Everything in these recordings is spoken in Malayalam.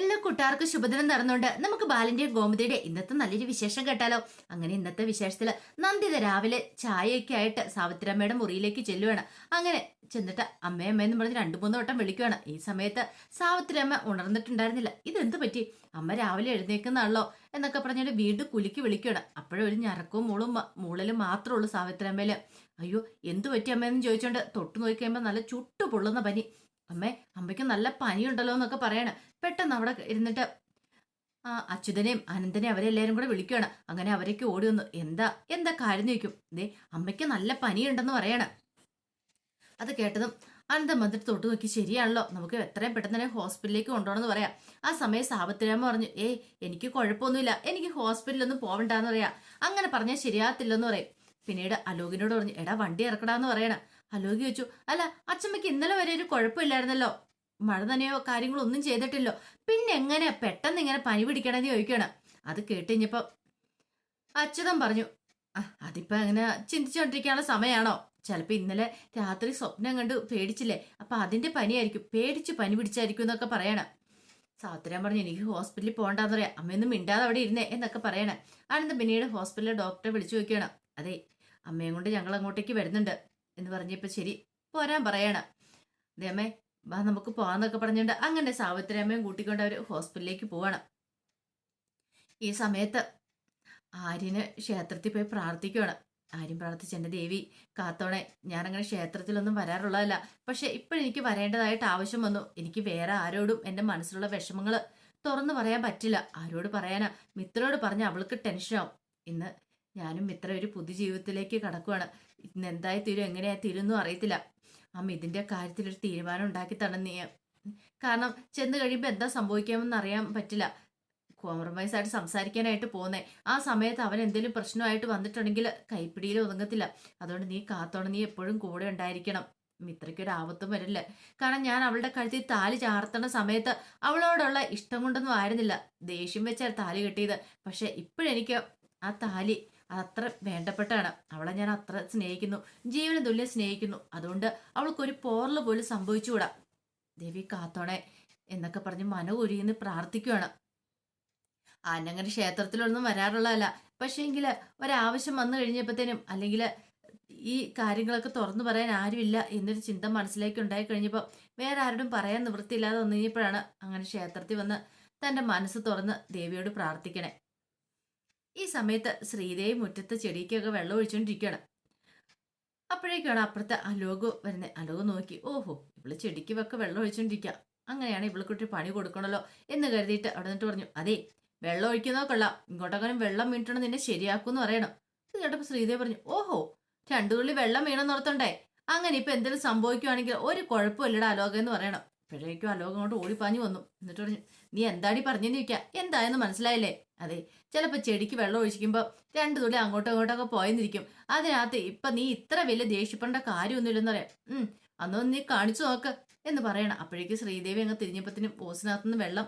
എല്ലാ കൂട്ടുകാർക്കും ശുഭദിനം നടന്നുകൊണ്ട് നമുക്ക് ബാലിന്റെയും ഗോമതിയുടെ ഇന്നത്തെ നല്ലൊരു വിശേഷം കേട്ടാലോ? അങ്ങനെ ഇന്നത്തെ വിശേഷത്തിൽ നന്ദിത രാവിലെ ചായയൊക്കെ ആയിട്ട് സാവിത്രിയമ്മയുടെ മുറിയിലേക്ക് ചെല്ലുവാണ്. അങ്ങനെ ചെന്നിട്ട് അമ്മയമ്മയെന്ന് പറഞ്ഞ് രണ്ടു മൂന്ന് വട്ടം വിളിക്കുവാണ്. ഈ സമയത്ത് സാവിത്രിയമ്മ ഉണർന്നിട്ടുണ്ടായിരുന്നില്ല. ഇതെന്ത് പറ്റി? അമ്മ രാവിലെ എഴുന്നേക്കുന്നാണല്ലോ എന്നൊക്കെ പറഞ്ഞിട്ട് വീണ്ടും കുലുക്കി വിളിക്കുകയാണ് അപ്പോഴൊരു ഞരക്കവും മൂളും മൂളലും മാത്രമേ ഉള്ളൂ സാവിത്രിയമ്മയിൽ അയ്യോ എന്തു പറ്റി അമ്മയെന്ന് ചോദിച്ചോണ്ട് തൊട്ടു നോക്കി നല്ല ചുട്ടു പൊള്ളുന്ന പനി. അമ്മേ അമ്മയ്ക്ക് നല്ല പനിയുണ്ടല്ലോ എന്നൊക്കെ പറയണ. പെട്ടെന്ന് അവിടെ ഇരുന്നിട്ട് അച്യുതനെയും അനന്തനെയും അവരെല്ലാരും കൂടെ വിളിക്കുകയാണ്. അങ്ങനെ അവരേക്ക് ഓടി വന്നു. എന്താ എന്താ കാര്യം ചോദിക്കും. ദേ അമ്മയ്ക്ക് നല്ല പനിയുണ്ടെന്ന് പറയണം. അത് കേട്ടതും അനന്തം വന്നിട്ട് തൊട്ട് നോക്കി ശരിയാണല്ലോ. നമുക്ക് എത്രയും പെട്ടെന്ന് തന്നെ ഹോസ്പിറ്റലിലേക്ക് കൊണ്ടുപോകണമെന്ന് പറയാം. ആ സമയം സാപത്തിരാമ പറഞ്ഞു ഏയ് എനിക്ക് കുഴപ്പമൊന്നുമില്ല. എനിക്ക് ഹോസ്പിറ്റലൊന്നും പോവണ്ടെന്ന് പറയാം. അങ്ങനെ പറഞ്ഞാൽ ശരിയാകത്തില്ലെന്ന് പറയും. പിന്നീട് അലോകിനോട് പറഞ്ഞു എടാ വണ്ടി ഇറക്കടാന്ന് പറയണം. അലോകി ചോദിച്ചു. അല്ല അച്ഛമ്മയ്ക്ക് ഇന്നലെ വരെ ഒരു കുഴപ്പമില്ലായിരുന്നല്ലോ. മഴ നനയോ കാര്യങ്ങളൊന്നും ചെയ്തിട്ടില്ലോ. പിന്നെ എങ്ങനെ പെട്ടെന്ന് ഇങ്ങനെ പനി പിടിക്കണമെന്ന് ചോദിക്കണം അത് കേട്ടിഞ്ഞപ്പോ അച്യുതൻ പറഞ്ഞു "ആ, അതിപ്പോ അങ്ങനെ ചിന്തിച്ചുകൊണ്ടിരിക്കാനുള്ള സമയമാണോ ചിലപ്പോ ഇന്നലെ രാത്രി സ്വപ്നം കണ്ട് പേടിച്ചില്ലേ? അപ്പൊ അതിന്റെ പനിയായിരിക്കും. പേടിച്ച് പനി പിടിച്ചായിരിക്കും എന്നൊക്കെ പറയണം. സാത്രാൻ പറഞ്ഞു എനിക്ക് ഹോസ്പിറ്റലിൽ പോകണ്ടെന്ന് പറയാം അമ്മയൊന്നും മിണ്ടാതെ അവിടെ ഇരുന്നേ എന്നൊക്കെ പറയണേ. ആനന്ദ് പിന്നീട് ഹോസ്പിറ്റലിലെ ഡോക്ടറെ വിളിച്ചു നോക്കിയാണ്. അതെ അമ്മയും കൊണ്ട് ഞങ്ങൾ അങ്ങോട്ടേക്ക് വരുന്നുണ്ട്. എന്ന് പറഞ്ഞപ്പോൾ ശരി പോരാൻ പറയണം. ദേ അമ്മേ വാ നമുക്ക് പോവാന്നൊക്കെ പറഞ്ഞുകൊണ്ട് അങ്ങനെ സാവിത്രി അമ്മയും കൂട്ടിക്കൊണ്ട് അവർ ഹോസ്പിറ്റലിലേക്ക് പോവണം. ഈ സമയത്ത് ആര്യന് ക്ഷേത്രത്തിൽ പോയി പ്രാർത്ഥിക്കുവാണ്. ആര്യം പ്രാർത്ഥിച്ച എന്റെ ദേവി കാത്തോണെ ഞാനങ്ങനെ ക്ഷേത്രത്തിലൊന്നും വരാറുള്ളതല്ല. പക്ഷെ ഇപ്പോഴെനിക്ക് വരേണ്ടതായിട്ട് ആവശ്യം വന്നു. എനിക്ക് വേറെ ആരോടും എന്റെ മനസ്സിലുള്ള വിഷമങ്ങൾ തുറന്നു പറയാൻ പറ്റില്ല. ആരോട് പറയാനാ? മിത്രോട് പറഞ്ഞ അവൾക്ക് ടെൻഷനാവും ഇന്ന് ഞാനും ഇത്ര ഒരു പുതു ജീവിതത്തിലേക്ക് കടക്കുവാണ്. ഇന്ന് എന്തായി തീരും എങ്ങനെയായി തീരുമെന്നും അറിയത്തില്ല. അമ്മ ഇതിന്റെ കാര്യത്തിൽ ഒരു തീരുമാനം ഉണ്ടാക്കി തന്നെ കാരണം ചെന്ന് കഴിയുമ്പോൾ എന്താ സംഭവിക്കാമെന്ന് അറിയാൻ പറ്റില്ല. കോംപ്രമൈസ് ആയിട്ട് സംസാരിക്കാനായിട്ട് പോകുന്നേ ആ സമയത്ത് അവൻ എന്തെങ്കിലും പ്രശ്നമായിട്ട് വന്നിട്ടുണ്ടെങ്കിൽ കൈപ്പിടിയിൽ ഒതുങ്ങത്തില്ല. അതുകൊണ്ട് നീ കാത്തോണം നീ എപ്പോഴും കൂടെ ഉണ്ടായിരിക്കണം. മിത്രയ്ക്കൊരു ആപത്തും വരില്ല. കാരണം ഞാൻ അവളുടെ കഴുത്തിൽ താലി ചാർത്തണ സമയത്ത് അവളോടുള്ള ഇഷ്ടം കൊണ്ടൊന്നും ആയിരുന്നില്ല. ദേഷ്യം വെച്ചാൽ താലി കെട്ടിയത്. പക്ഷെ ഇപ്പോഴെനിക്ക് ആ താലി അത്ര വേണ്ടപ്പെട്ടാണ്. അവളെ ഞാൻ അത്ര സ്നേഹിക്കുന്നു. ജീവന തുല്യം സ്നേഹിക്കുന്നു. അതുകൊണ്ട് അവൾക്കൊരു പോറൽ പോലും സംഭവിച്ചുകൂടാ. ദേവി കാത്തോണെ എന്നൊക്കെ പറഞ്ഞ് മനകുരിയെന്ന് പ്രാർത്ഥിക്കുവാണ്. അന്നങ്ങനെ ക്ഷേത്രത്തിലൊന്നും വരാറുള്ളതല്ല. പക്ഷേങ്കിൽ ഒരാവശ്യം വന്നു കഴിഞ്ഞപ്പോഴത്തേനും അല്ലെങ്കിൽ ഈ കാര്യങ്ങളൊക്കെ തുറന്നു പറയാൻ ആരുമില്ല എന്നൊരു ചിന്ത മനസ്സിലേക്ക് ഉണ്ടായി കഴിഞ്ഞപ്പോൾ വേറെ ആരോടും പറയാൻ നിവൃത്തിയില്ലാതെ വന്നു കഴിഞ്ഞപ്പോഴാണ് അങ്ങനെ ക്ഷേത്രത്തിൽ വന്ന് തന്റെ മനസ്സ് തുറന്ന് ദേവിയോട് പ്രാർത്ഥിക്കണേ. ഈ സമയത്ത് ശ്രീദേവി മുറ്റത്ത് ചെടിക്കൊക്കെ വെള്ളം ഒഴിച്ചുകൊണ്ടിരിക്കുകയാണ് അപ്പോഴേക്കാണ് അപ്പുറത്തെ അലോക് വരുന്നത് അലോക് നോക്കി ഓഹോ ഇവൾ ചെടിക്ക് വെക്കെ വെള്ളം ഒഴിച്ചുകൊണ്ടിരിക്കുക അങ്ങനെയാണ് ഇവൾക്കൊട്ട് പണി കൊടുക്കണല്ലോ എന്ന് കരുതിയിട്ട് അവിടെ നിന്നിട്ട് പറഞ്ഞു അതെ വെള്ളം ഒഴിക്കുന്നോ കൊള്ളാം. ഇങ്ങോട്ടെങ്കിലും വെള്ളം വീണിട്ടുണ്ട് നിന്നെ ശരിയാക്കുമെന്ന് പറയണം. ഇത് കേട്ടപ്പോൾ ശ്രീദേവി പറഞ്ഞു ഓഹോ രണ്ടു തുള്ളി വെള്ളം വീണെന്ന് ഓർത്തണ്ടേ. അങ്ങനെ ഇപ്പൊ എന്തെങ്കിലും സംഭവിക്കുവാണെങ്കിൽ ഒരു കുഴപ്പമില്ലട അലോക എന്ന് പറയണം. അപ്പോഴേക്കും അലോകം അങ്ങോട്ട് ഓടിപ്പാഞ്ഞു വന്നു. എന്നിട്ട് പറഞ്ഞു നീ എന്താടി പറഞ്ഞെന്ന് ചോദിക്കുക എന്തായെന്ന് മനസ്സിലായില്ലേ? അതെ ചിലപ്പോൾ ചെടിക്ക് വെള്ളം ഒഴിക്കുമ്പോൾ രണ്ടു തുള്ളി അങ്ങോട്ടും ഇങ്ങോട്ടൊക്കെ പോയെന്നിരിക്കും. അതിനകത്ത് ഇപ്പം നീ ഇത്ര വലിയ ദേഷ്യപ്പെടേണ്ട കാര്യമൊന്നുമില്ലെന്ന് പറയാം. അന്നൊന്ന് നീ കാണിച്ചു നോക്ക് എന്ന് പറയണം. അപ്പോഴേക്ക് ശ്രീദേവി അങ്ങ് തിരിഞ്ഞപ്പത്തിനും ഓസിനകത്തുനിന്ന് വെള്ളം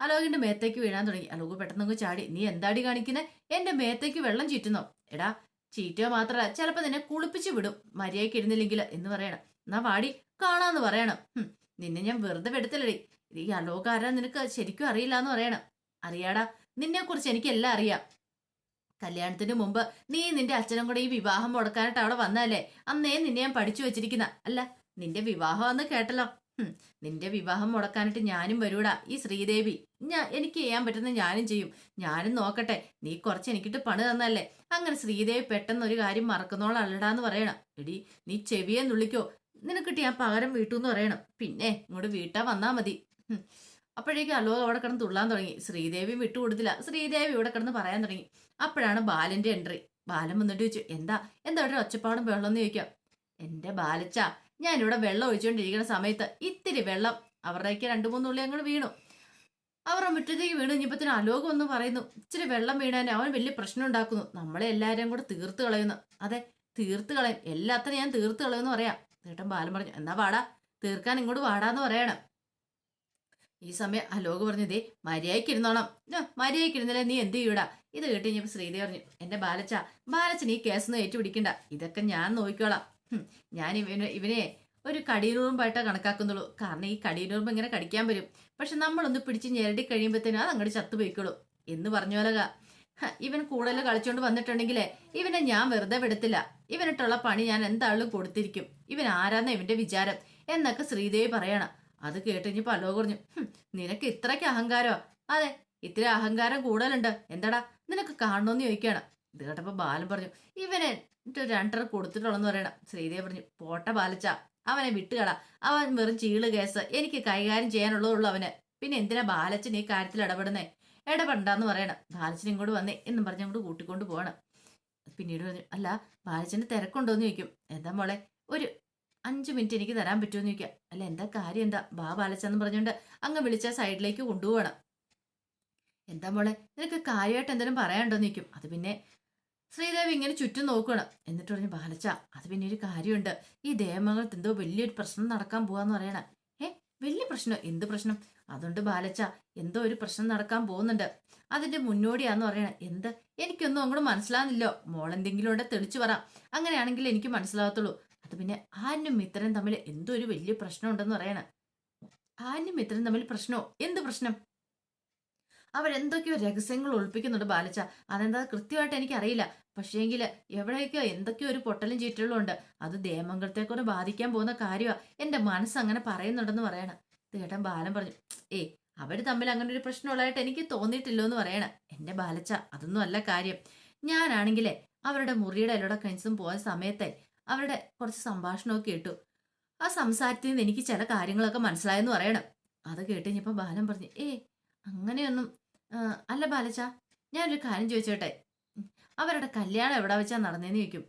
അലോകിന്റെ മേത്തേക്ക് വീഴാൻ തുടങ്ങി. അലോക് പെട്ടെന്ന് അങ്ങ് ചാടി നീ എന്താടി കാണിക്കുന്നത് എന്റെ മേത്തേക്ക് വെള്ളം ചീറ്റുന്നോ? എടാ ചീറ്റുക മാത്രമല്ല ചിലപ്പോൾ നിന്നെ കുളിപ്പിച്ച് വിടും. മര്യാദയ്ക്ക് ഇരുന്നില്ലെങ്കിൽ എന്ന് പറയണം. എന്നാ വാടി കാണാന്ന് പറയണം. നിന്നെ ഞാൻ വെറുതെ വെടുത്തല്ലടി. ഈ അലോക് ആരാ നിനക്ക് ശരിക്കും അറിയില്ല എന്ന് പറയണം. അറിയാടാ നിന്നെ കുറിച്ച് എനിക്ക് എല്ലാം അറിയാം. കല്യാണത്തിന് മുമ്പ് നീ നിന്റെ അച്ഛനും കൂടെ ഈ വിവാഹം മുടക്കാനായിട്ട് അവിടെ വന്നാലേ അന്നേ നിന്നെ ഞാൻ പഠിച്ചു വെച്ചിരിക്കുന്ന. അല്ല നിന്റെ വിവാഹം എന്ന് കേട്ടല്ലോ നിന്റെ വിവാഹം മുടക്കാനായിട്ട് ഞാനും വരൂടാ ഈ ശ്രീദേവി. ഞാൻ എനിക്ക് ചെയ്യാൻ പറ്റുന്ന ഞാനും ചെയ്യും. ഞാനും നോക്കട്ടെ നീ കുറച്ച് എനിക്കിട്ട് പണി തന്നല്ലേ അങ്ങനെ ശ്രീദേവി പെട്ടെന്ന് ഒരു കാര്യം മറക്കുന്നോളല്ലടാന്ന് പറയണം. എടി നീ ചെവിയെ നുള്ളിക്കോ. നിനക്കിട്ട് ഞാൻ പകരം വീട്ടു എന്ന് പറയണം. പിന്നെ ഇങ്ങോട്ട് വീട്ടാ വന്നാ മതി. അപ്പോഴേക്കും അലോക അവിടെ കിടന്ന് തുള്ളാൻ തുടങ്ങി. ശ്രീദേവി വിട്ടുകൊടുത്തില്ല ശ്രീദേവി ഇവിടെ കിടന്ന് പറയാൻ തുടങ്ങി. അപ്പോഴാണ് ബാലന്റെ എൻട്രി ബാലൻ വന്നിട്ട് ചോദിച്ചു എന്താ? എന്താ ഇവിടെ ഒച്ചപ്പാടും വെള്ളം എന്ന് ചോദിക്കാം? എന്റെ ബാലച്ച ഇവിടെ വെള്ളം ഒഴിച്ചുകൊണ്ടിരിക്കുന്ന സമയത്ത് ഇത്തിരി വെള്ളം അവരുടെയൊക്കെ രണ്ടു മൂന്ന് ഉള്ളി അങ്ങോട്ട് വീണു. അവരുടെ മുറ്റത്തേക്ക് വീണു. കഴിഞ്ഞപ്പത്തിന് അലോകം ഒന്ന് പറയുന്നു. ഇച്ചിരി വെള്ളം വീണാൻ അവൻ വലിയ പ്രശ്നം ഉണ്ടാക്കുന്നു. നമ്മളെ എല്ലാവരെയും കൂടെ തീർത്ത് കളയുന്നു. അതെ തീർത്ത് കളയും. എല്ലാത്തിനും ഞാൻ തീർത്ത് കളയുമെന്ന് പറയാം. ചേട്ടൻ ബാലൻ പറഞ്ഞു എന്നാ വാടാ തീർക്കാൻ ഇങ്ങോട്ട് വാടാന്ന് പറയണം. ഈ സമയം അലോക് പറഞ്ഞു ദേ മര്യാദയ്ക്ക് ഇരുന്നോണം "ഞാ, മര്യാദയ്ക്ക് ഇരുന്നില്ല നീ എന്ത് ചെയ്യൂടാ? ഇത് കേട്ട് കഴിഞ്ഞപ്പോ ശ്രീദേവി പറഞ്ഞു എന്റെ ബാലച്ച ബാലച്ചൻ ഈ കേസൊന്നും ഏറ്റുപിടിക്കണ്ട. ഇതൊക്കെ ഞാൻ നോക്കിക്കോളാം. ഞാൻ ഇവന് ഇവനെ ഒരു കടിയുറുമ്പായിട്ടേ കണക്കാക്കുന്നുള്ളൂ. കാരണം ഈ കടിയുറുമ്പ് ഇങ്ങനെ കടിക്കാൻ വരും. പക്ഷെ നമ്മളൊന്ന് പിടിച്ച് ഞെരടി കഴിയുമ്പോഴത്തേനും അത് അങ്ങോട്ട് ചത്തുപോയിക്കോളൂ. എന്ന് പറഞ്ഞു പോലെ ഹ, ഇവൻ കൂടുതൽ കളിച്ചോണ്ട് വന്നിട്ടുണ്ടെങ്കിലേ ഇവനെ ഞാൻ വെറുതെ വിടത്തില്ല. ഇവനിട്ടുള്ള പണി ഞാൻ എന്താളും കൊടുത്തിരിക്കും. ഇവൻ ആരാന്ന ഇവന്റെ വിചാരം? എന്നൊക്കെ ശ്രീദേവി പറയണം. അത് കേട്ടിഞ്ഞ് പലോ കുറഞ്ഞു. "ഹും, നിനക്ക് ഇത്രയ്ക്ക് അഹങ്കാരോ? അതെ ഇത്ര അഹങ്കാരം കൂടുതലുണ്ട്. എന്താടാ നിനക്ക് കാണണമെന്ന് ചോദിക്കുകയാണ് ഇത് കേട്ടപ്പോ ബാലൻ പറഞ്ഞു ഇവനെ രണ്ടര കൊടുത്തിട്ടുള്ളെന്ന് പറയണം. ശ്രീദേവി പറഞ്ഞു പോട്ട ബാലച്ച അവനെ വിട്ടുകള. അവൻ വെറും ചീൾ കേസ്. എനിക്ക് കൈകാര്യം ചെയ്യാനുള്ളതുള്ളൂ അവന്. പിന്നെ എന്തിനാ ബാലച്ചൻ ഈ കാര്യത്തിൽ ഇടപെടുന്നേ? ഇടപെടണ്ടെന്ന് പറയണം. ബാലച്ചൻ ഇങ്ങോട്ട് വന്നേ എന്നും പറഞ്ഞ് അങ്ങോട്ട് കൂട്ടിക്കൊണ്ട് പോകണം പിന്നീട് പറഞ്ഞു അല്ല ബാലച്ചന് തിരക്കുണ്ടോന്ന് ചോദിക്കും. എന്താ മോളെ ഒരു അഞ്ച് മിനിറ്റ് എനിക്ക് തരാൻ പറ്റുമെന്ന് ചോദിക്കാം. അല്ല എന്താ കാര്യം എന്താ? ബാ ബാലച്ചെന്ന് പറഞ്ഞുകൊണ്ട് അങ്ങ് വിളിച്ച സൈഡിലേക്ക് കൊണ്ടുപോകണം എന്താ മോളെ നിനക്ക് കാര്യമായിട്ട് എന്തെങ്കിലും പറയാനുണ്ടോന്ന് ചോദിക്കും. അത് പിന്നെ ശ്രീദേവി ഇങ്ങനെ ചുറ്റും നോക്കണം എന്നിട്ട് പറഞ്ഞു ബാലച്ച അത് പിന്നെ ഒരു കാര്യമുണ്ട്. ഈ ദേവമംഗലത്ത് എന്തോ വലിയൊരു പ്രശ്നം നടക്കാൻ പോവാന്ന് പറയണ. വലിയ പ്രശ്നം. എന്ത് പ്രശ്നം? അതുകൊണ്ട് ബാലച്ച എന്തോ ഒരു പ്രശ്നം നടക്കാൻ പോകുന്നുണ്ട്. അതിന്റെ മുന്നോടിയാന്ന് പറയണ. എന്ത്? എനിക്കൊന്നും അങ്ങോട്ട് മനസ്സിലാകുന്നില്ലോ മോളെന്തെങ്കിലും ഉണ്ടെ തെളിച്ചു പറ. അങ്ങനെയാണെങ്കിൽ എനിക്ക് മനസ്സിലാകത്തുള്ളൂ. അത് പിന്നെ ആനും മിത്രനും തമ്മിൽ എന്തോ ഒരു വലിയ പ്രശ്നം ഉണ്ടെന്ന് പറയണ. ആനും മിത്രനും തമ്മിൽ പ്രശ്നമോ? എന്ത് പ്രശ്നം? അവരെന്തൊക്കെയോ രഹസ്യങ്ങൾ ഒളിപ്പിക്കുന്നുണ്ട് ബാലച്ച. അതെന്താ കൃത്യമായിട്ട് എനിക്കറിയില്ല. പക്ഷേങ്കിൽ എവിടെയൊക്കെയോ എന്തൊക്കെയോ ഒരു പൊട്ടലും ചീറ്റലും ഉണ്ട്. അത് ദേമംഗലത്തെ കൂടെ ബാധിക്കാൻ പോകുന്ന കാര്യമാണ് എന്റെ മനസ്സ് അങ്ങനെ പറയുന്നുണ്ടെന്ന് പറയണം. തേട്ടൻ ബാലൻ പറഞ്ഞു ഏയ് അവർ തമ്മിൽ അങ്ങനെ ഒരു പ്രശ്നമുള്ളതായിട്ട് എനിക്ക് തോന്നിയിട്ടില്ലോ എന്ന് പറയണം. എന്റെ ബാലച്ച അതൊന്നും അല്ല കാര്യം. ഞാനാണെങ്കിലേ അവരുടെ മുറിയുടെ എല്ലോടെ കഴിഞ്ഞും പോയ സമയത്തെ അവരുടെ കുറച്ച് സംഭാഷണമൊക്കെ കേട്ടു ആ സംസാരത്തിൽ നിന്ന് എനിക്ക് ചില കാര്യങ്ങളൊക്കെ മനസ്സിലായെന്ന് പറയണം. അത് കേട്ട് കഴിഞ്ഞപ്പോൾ ബാലൻ പറഞ്ഞു ഏ അങ്ങനെയൊന്നും അല്ല ബാലച്ച ഞാനൊരു കാര്യം ചോദിച്ചോട്ടെ? അവരുടെ കല്യാണം എവിടെ വെച്ചാൽ നടന്നേന്ന് ചോദിക്കും.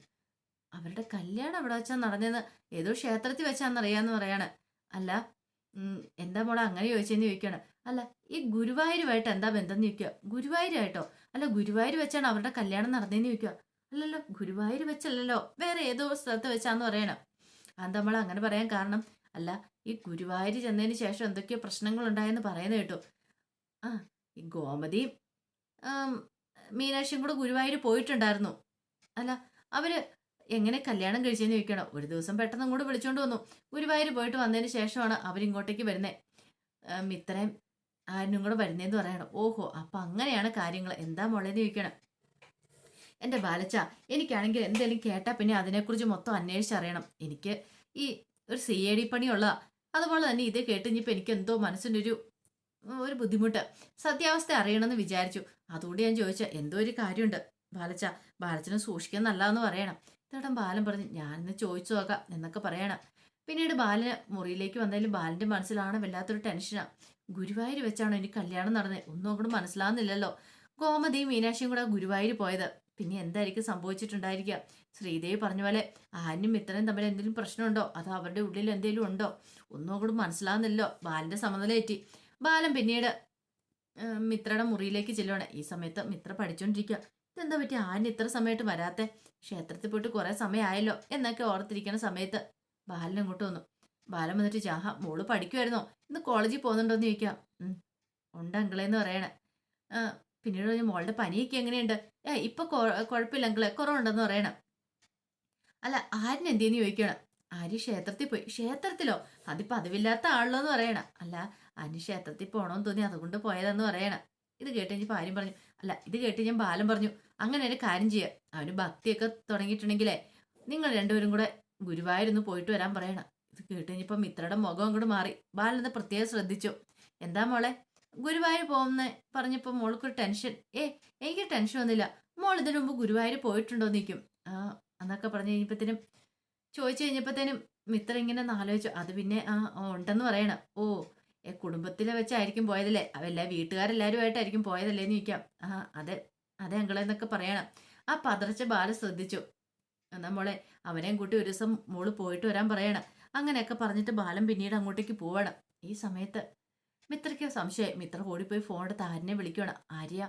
അവരുടെ കല്യാണം എവിടെ വെച്ചാൽ നടന്നേന്ന് ഏതോ ക്ഷേത്രത്തിൽ വെച്ചാന്നറിയാന്ന് പറയാണ്. അല്ല എന്താ മോളെ അങ്ങനെ ചോദിച്ചെന്ന് ചോദിക്കാണ്. അല്ല ഈ ഗുരുവായൂരുമായിട്ട് എന്താ ബന്ധം ചോദിക്കുക ഗുരുവായൂരായിട്ടോ? അല്ല ഗുരുവായൂർ വെച്ചാണ് അവരുടെ കല്യാണം നടന്നതെന്ന് ചോദിക്കുക അല്ലല്ലോ ഗുരുവായൂർ വെച്ചല്ലല്ലോ വേറെ ഏതോ സ്ഥലത്ത് വെച്ചാന്ന് പറയണം. അതെന്താ മോളെ അങ്ങനെ പറയാൻ കാരണം? അല്ല ഈ ഗുരുവായൂർ ചെന്നതിന് ശേഷം എന്തൊക്കെയോ പ്രശ്നങ്ങൾ ഉണ്ടായെന്ന് പറയുന്നത് കേട്ടു. ആ ഈ ഗോമതിയും ആം, മീനാക്ഷിയും കൂടെ ഗുരുവായൂർ പോയിട്ടുണ്ടായിരുന്നു. അല്ല അവർ എങ്ങനെ കല്യാണം കഴിച്ചെന്ന് ചോദിക്കണം. ഒരു ദിവസം പെട്ടെന്ന് അങ്ങോട്ട് വിളിച്ചോണ്ട് വന്നു. ഗുരുവായൂർ പോയിട്ട് വന്നതിന് ശേഷമാണ് അവരിങ്ങോട്ടേക്ക് വരുന്നത് ഇത്രയും ആരും കൂടെ വരുന്നതെന്ന് പറയണം. ഓഹോ അപ്പൊ അങ്ങനെയാണ് കാര്യങ്ങൾ എന്താ മോളേന്ന് ചോദിക്കണം. എന്റെ ബാലച്ച എനിക്കാണെങ്കിൽ എന്തെങ്കിലും കേട്ടാ പിന്നെ അതിനെക്കുറിച്ച് മൊത്തം അന്വേഷിച്ചറിയണം. എനിക്ക് ഈ ഒരു സി എ ഡി പണിയുള്ള അതുപോലെ തന്നെ ഇത് കേട്ട് ഇനിയിപ്പോൾ എനിക്ക് എന്തോ മനസ്സിനൊരു ഒരു ബുദ്ധിമുട്ട്. സത്യാവസ്ഥ അറിയണമെന്ന് വിചാരിച്ചു. അതുകൊണ്ട് ഞാൻ ചോദിച്ച എന്തോ ഒരു കാര്യമുണ്ട്. ബാലച്ച ബാലച്ചനെ സൂക്ഷിക്കാൻ നല്ലതെന്ന് പറയണം. ചേട്ടൻ ബാലൻ പറഞ്ഞു ഞാനിന്ന് ചോദിച്ചു നോക്കാം എന്നൊക്കെ പറയണം. പിന്നീട് ബാലന് മുറിയിലേക്ക് വന്നാലും ബാലന്റെ മനസ്സിലാണ് വല്ലാത്തൊരു ടെൻഷനാണ് ഗുരുവായൂർ വെച്ചാണ് എനിക്ക് കല്യാണം നടന്നത് ഒന്നും അങ്ങോട്ട് മനസ്സിലാവുന്നില്ലല്ലോ. ഗോമതിയും മീനാക്ഷിയും കൂടെ ഗുരുവായൂർ പോയത്. പിന്നെ എന്തായിരിക്കും സംഭവിച്ചിട്ടുണ്ടായിരിക്കുക ശ്രീദേവി പറഞ്ഞ പോലെ ആനും ഇത്രയും തമ്മിൽ എന്തെങ്കിലും പ്രശ്നമുണ്ടോ? അതോ അവരുടെ ഉള്ളിൽ എന്തെങ്കിലും ഉണ്ടോ? ഒന്നും അങ്ങോട്ട് മനസ്സിലാവുന്നില്ലോ ബാലന്റെ സമനിലയേറ്റി ബാലൻ പിന്നീട് മിത്രയുടെ മുറിയിലേക്ക് ചെല്ലുവാണ്. ഈ സമയത്ത് മിത്ര പഠിച്ചുകൊണ്ടിരിക്കുക ഇതെന്താ പറ്റി? ആന ഇത്ര സമയത്ത് വരാത്തെ? ക്ഷേത്രത്തിൽ പോയിട്ട് കുറെ സമയമായല്ലോ എന്നൊക്കെ ഓർത്തിരിക്കുന്ന സമയത്ത് ബാലൻ അങ്ങോട്ട് വന്നു. ബാലൻ വന്നിട്ട് ജാഹ മോൾ പഠിക്കുമായിരുന്നോ ഇന്ന് കോളേജിൽ പോകുന്നുണ്ടോന്ന് ചോദിക്കാം ഉണ്ട് അങ്കിളേന്ന് പറയണേ. പിന്നീട് മോളുടെ പനിയൊക്കെ എങ്ങനെയുണ്ട്? ഏ ഇപ്പൊ കുഴപ്പമില്ല അങ്കിളെ കുറവുണ്ടെന്ന് പറയണം. അല്ല ആരിനെന്തേന്ന് ചോദിക്കണം ആര്യ ക്ഷേത്രത്തിൽ പോയി. ക്ഷേത്രത്തിലോ? അതിപ്പോ പതിവില്ലാത്ത ആളല്ലോ എന്ന് പറയണം. അല്ല ആര്യ ക്ഷേത്രത്തിൽ പോണോന്ന് തോന്നി അതുകൊണ്ട് പോയതെന്ന് പറയണം. ഇത് കേട്ട് കഴിഞ്ഞപ്പോൾ ആര്യം പറഞ്ഞു അല്ല ഇത് കേട്ട് ഞാൻ ബാലം പറഞ്ഞു അങ്ങനെ ഒരു കാര്യം ചെയ്യുക അവന് ഭക്തിയൊക്കെ തുടങ്ങിയിട്ടുണ്ടെങ്കിലേ നിങ്ങൾ രണ്ടുപേരും കൂടെ ഗുരുവായൂരൊന്ന് പോയിട്ട് വരാൻ പറയണം. ഇത് കേട്ട് കഴിഞ്ഞപ്പോൾ മിത്രയുടെ മുഖം അങ്ങോട്ട് മാറി. ബാലെന്ന് പ്രത്യേകം ശ്രദ്ധിച്ചു. എന്താ മോളെ? ഗുരുവായൂർ പോകുന്ന പറഞ്ഞപ്പോൾ മോൾക്കൊരു ടെൻഷൻ. ഏ എനിക്ക് ടെൻഷൻ ഒന്നുമില്ല മോൾ ഇതിനു മുമ്പ് ഗുരുവായൂർ പോയിട്ടുണ്ടോ നിൽക്കും എന്നൊക്കെ പറഞ്ഞു കഴിഞ്ഞപ്പോഴത്തേനും ചോദിച്ചു കഴിഞ്ഞപ്പോഴത്തേനും മിത്ര ഇങ്ങനെ ആലോചിച്ചു. അത് പിന്നെ ആ ഉണ്ടെന്ന് പറയണം. ഓ കുടുംബത്തിലെ വെച്ചായിരിക്കും പോയതല്ലേ? അവല്ല വീട്ടുകാരെല്ലാവരുമായിട്ടായിരിക്കും പോയതല്ലേ എന്ന് ചോദിക്കാം. ആ അതെ അതെ അങ്കളെന്നൊക്കെ പറയണം. ആ പതർച്ച ബാല ശ്രദ്ധിച്ചു. നമ്മളെ മോളെ അവനെയും കൂട്ടി ഒരു ദിവസം മോൾ പോയിട്ട് വരാൻ പറയണം. അങ്ങനെയൊക്കെ പറഞ്ഞിട്ട് ബാലൻ പിന്നീട് അങ്ങോട്ടേക്ക് പോവണം. ഈ സമയത്ത് മിത്രയ്ക്ക് സംശയം മിത്ര ഓടിപ്പോയി ഫോൺ എടുത്ത് വിളിക്കണം ആര്യ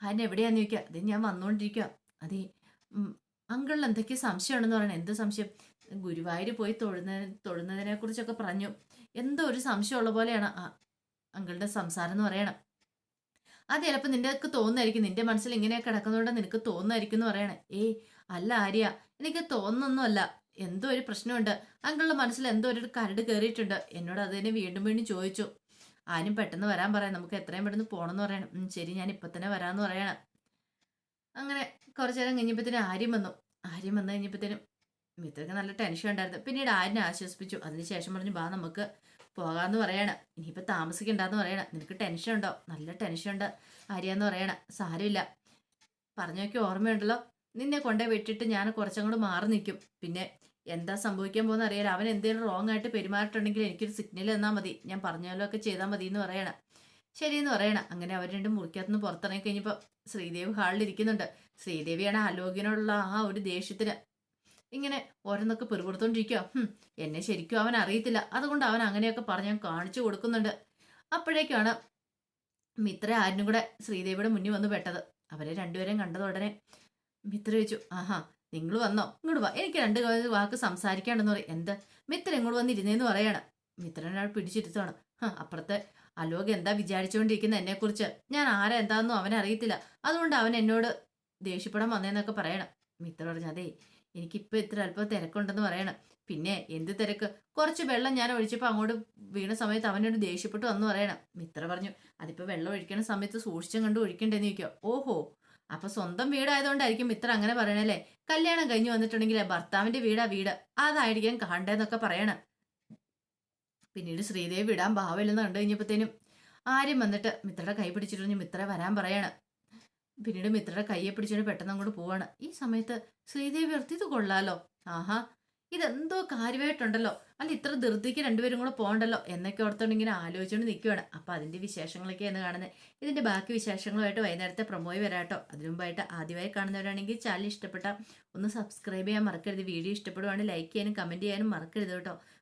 ആര്യൻ എവിടെയാന്ന് ചോദിക്കുക. അത് ഞാൻ വന്നുകൊണ്ടിരിക്കുക അതെ അങ്കിളിന് എന്തൊക്കെയോ സംശയമാണെന്ന് പറയണം. എന്ത് സംശയം? ഗുരുവായൂർ പോയി തൊഴുന്ന തൊഴുന്നതിനെ കുറിച്ചൊക്കെ പറഞ്ഞു. എന്തോ ഒരു സംശയമുള്ള പോലെയാണ് അങ്കിളുടെ സംസാരം എന്ന് പറയണം. അത് ചിലപ്പോൾ നിന്റെ തോന്നുമായിരിക്കും നിന്റെ മനസ്സിൽ ഇങ്ങനെ കിടക്കുന്നതുകൊണ്ട് നിനക്ക് തോന്നുമായിരിക്കും എന്ന് പറയണേ. ഏയ് അല്ല ആര്യ എനിക്ക് തോന്നുന്നൊന്നുമല്ല. എന്തോ ഒരു പ്രശ്നമുണ്ട്. അങ്കിളുടെ മനസ്സിൽ എന്തോ ഒരു കരട് കയറിയിട്ടുണ്ട്. എന്നോട് അതിനെ വീണ്ടും വീണ്ടും ചോദിച്ചു. ആരും പെട്ടെന്ന് വരാൻ പറയാം നമുക്ക് എത്രയും പെട്ടെന്ന് പോകണമെന്ന് പറയണം. ശരി ഞാൻ ഇപ്പം തന്നെ വരാമെന്ന് പറയണം. അങ്ങനെ കുറച്ചു നേരം കഴിഞ്ഞപ്പോഴത്തേനും ആര്യം വന്നു. ആര്യം വന്നു കഴിഞ്ഞപ്പോഴത്തേനും മിത്രക്ക് നല്ല ടെൻഷൻ ഉണ്ടായിരുന്നു. പിന്നീട് ആര്യനെ ആശ്വസിപ്പിച്ചു. അതിനുശേഷം പറഞ്ഞു ബാ നമുക്ക് പോകാമെന്ന് പറയണം. ഇനിയിപ്പോൾ താമസിക്കണ്ടെന്ന് പറയണം. നിനക്ക് ടെൻഷൻ ഉണ്ടോ? നല്ല ടെൻഷൻ ഉണ്ട് ആര്യാന്ന് പറയണം. സാരമില്ല. പറഞ്ഞു പറഞ്ഞൊക്കെ ഓർമ്മയുണ്ടല്ലോ? നിന്നെ കൊണ്ടേ വിട്ടിട്ട് ഞാൻ കുറച്ചങ്ങോട്ട് മാറി നിൽക്കും. പിന്നെ എന്താ സംഭവിക്കാൻ പോകുന്ന അറിയാലോ? അവൻ എന്തെങ്കിലും റോങ് ആയിട്ട് പെരുമാറിയിട്ടുണ്ടെങ്കിൽ എനിക്കൊരു സിഗ്നൽ തന്നാൽ മതി. ഞാൻ പറഞ്ഞാലോ ഒക്കെ ചെയ്താൽ മതി എന്ന് പറയണം. ശരിയെന്ന് പറയണം. അങ്ങനെ അവർ രണ്ടും മുറിക്കകത്തുനിന്ന് പുറത്തിറങ്ങി കഴിഞ്ഞപ്പോൾ ശ്രീദേവി ഹാളിൽ ഇരിക്കുന്നുണ്ട്. ശ്രീദേവിയാണ് അലോകിനുള്ള ആ ഒരു ദേഷ്യത്തിന് ഇങ്ങനെ ഓരോന്നൊക്കെ പിറുപിടുത്തോണ്ടിരിക്കുക എന്നെ ശരിക്കും അവൻ അറിയത്തില്ല. അതുകൊണ്ട് അവൻ അങ്ങനെയൊക്കെ പറഞ്ഞ് ഞാൻ കാണിച്ചു കൊടുക്കുന്നുണ്ട്. അപ്പോഴേക്കാണ് മിത്ര ആരിനും കൂടെ ശ്രീദേവിയുടെ മുന്നിൽ വന്ന് പെട്ടത്. അവരെ രണ്ടുപേരെയും കണ്ടത് ഉടനെ മിത്ര ചോദിച്ചു ആഹാ നിങ്ങൾ വന്നോ? ഇങ്ങോട്ട് വാ. എനിക്ക് രണ്ട് വാക്ക് സംസാരിക്കാണ്ടെന്ന് പറയും. എന്ത്? മിത്ര ഇങ്ങോട്ട് വന്നിരുന്നേന്ന് പറയാണ്. മിത്രനാൾ പിടിച്ചിരുത്താണ് അപ്പുറത്തെ അലോക് എന്താ വിചാരിച്ചുകൊണ്ടിരിക്കുന്ന എന്നെക്കുറിച്ച്? ഞാൻ ആരാ എന്താണെന്നും അവൻ അറിയത്തില്ല. അതുകൊണ്ട് അവൻ എന്നോട് ദേഷ്യപ്പെടാൻ വന്നേന്നൊക്കെ പറയണം. മിത്ര പറഞ്ഞു അതേ എനിക്കിപ്പോൾ ഇത്ര അല്പം തിരക്കുണ്ടെന്ന് പറയണം. പിന്നെ എന്ത് തിരക്ക്? കുറച്ച് വെള്ളം ഞാൻ ഒഴിച്ചപ്പോൾ അങ്ങോട്ട് വീണ സമയത്ത് അവനോട് ദേഷ്യപ്പെട്ടു വന്ന് പറയണം. മിത്ര പറഞ്ഞു അതിപ്പോൾ വെള്ളം ഒഴിക്കണ സമയത്ത് സൂക്ഷിച്ചും കണ്ട് ഒഴിക്കണ്ടെന്ന് ചോദിക്കുക ഓഹോ അപ്പൊ സ്വന്തം വീടായതുകൊണ്ടായിരിക്കും മിത്ര അങ്ങനെ പറയണല്ലേ? കല്യാണം കഴിഞ്ഞു വന്നിട്ടുണ്ടെങ്കിൽ ഭർത്താവിന്റെ വീടാ വീട്. അതായിരിക്കും കാണണ്ടെന്നൊക്കെ പറയണം. പിന്നീട് ശ്രീദേവി വിടാൻ ഭാവമില്ലെന്ന് കണ്ടു കഴിഞ്ഞപ്പോഴത്തേനും ആരും വന്നിട്ട് മിത്രയുടെ കൈ പിടിച്ചിട്ട് മിത്ര വരാൻ പറയാണ്. പിന്നീട് മിത്രയുടെ കയ്യെ പിടിച്ചിട്ട് പെട്ടെന്ന് അങ്ങോട്ട് പോവാണ്. ഈ സമയത്ത് ശ്രീദേവി ഓർത്ത് കൊള്ളാലോ? ആഹാ ഇതെന്തോ കാര്യമായിട്ടുണ്ടല്ലോ. അല്ല ഇത്ര ധൃതിക്ക് രണ്ടുപേരും കൂടെ പോകണ്ടല്ലോ എന്നൊക്കെ ഓർത്തോണ്ട് ഇങ്ങനെ ആലോചിച്ചുകൊണ്ട് നിൽക്കുവാണ് അപ്പൊ അതിന്റെ വിശേഷങ്ങളൊക്കെയാണ് കാണുന്നത്. ഇതിന്റെ ബാക്കി വിശേഷങ്ങളുമായിട്ട് വൈകുന്നേരത്തെ പ്രൊമോയി വരാട്ടോ അതിനു മുമ്പായിട്ട് ആദ്യമായി കാണുന്നവരാണെങ്കിൽ ചാനൽ ഇഷ്ടപ്പെട്ട ഒന്ന് സബ്സ്ക്രൈബ് ചെയ്യാൻ മറക്കരുത്. വീഡിയോ ഇഷ്ടപ്പെടുവാണെങ്കിൽ ലൈക്ക് ചെയ്യാനും കമന്റ് ചെയ്യാനും മറക്കരുത് കേട്ടോ.